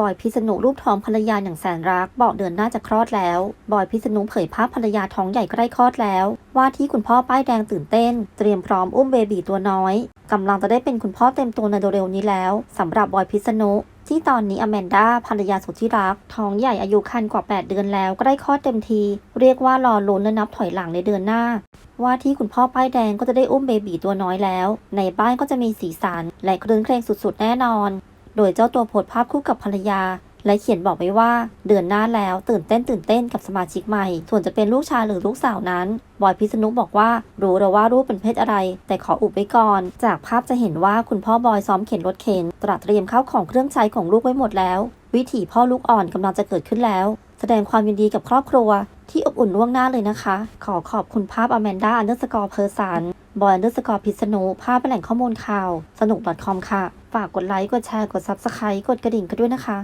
บอยพิษณุรูปท้องภรรยาอย่างแสนรัก บอกเดือนหน้าจะคลอดแล้ว บอยพิษณุเผยภาพภรรยาท้องใหญ่ใกล้คลอดแล้ว ว่าที่คุณพ่อป้ายแดงตื่นเต้น เตรียมพร้อมอุ้มเบบีตัวน้อยกำลังจะได้เป็นคุณพ่อเต็มตัวในเร็วนี้แล้วสำหรับบอยพิษณุที่ตอนนี้อแมนดาภรรยาสุดที่รัก ท้องใหญ่อายุครรภ์กว่า 8 เดือนแล้วใกล้คลอดเต็มที เรียกว่ารอลุ้นและนับถอยหลังในเดือนหน้า ว่าที่คุณพ่อป้ายแดงก็จะได้อุ้มเบบีตัวน้อยแล้ว ในบ้านก็จะมีสีสันและคลื่นเครงสุดๆแน่นอน โดยเจ้าตัวโพสภาพคู่กับภรรยา และเขียนบอกไว้ว่า เดือนหน้าแล้วตื่นเต้นตื่นเต้นกับสมาชิกใหม่ ส่วนจะเป็นลูกชายหรือลูกสาวนั้นบอยพิษณุบอกว่ารู้แล้วว่าลูกเป็นเพศอะไร แต่ขออุบไว้ก่อน จากภาพจะเห็นว่าคุณพ่อบอยซ้อมเข็นรถเข็นตระเตรียมข้าวของเครื่องใช้ของลูกไว้หมดแล้ว วิถีพ่อลูกอ่อนกำลังจะเกิดขึ้นแล้ว แสดงความยินดีกับครอบครัว ที่อบอุ่นล่วงหน้าเลยนะคะ ขอขอบคุณภาพอแมนด้าอันเดอร์สกอร์เพอร์สัน บอยเดอร์สกอร์พิษณุภาพเป็นแหล่งข้อมูลข่าว สนุก .com ค่ะ ฝากกดไลค์ กดแชร์ กด Subscribe กดกระดิ่งกันด้วยนะคะ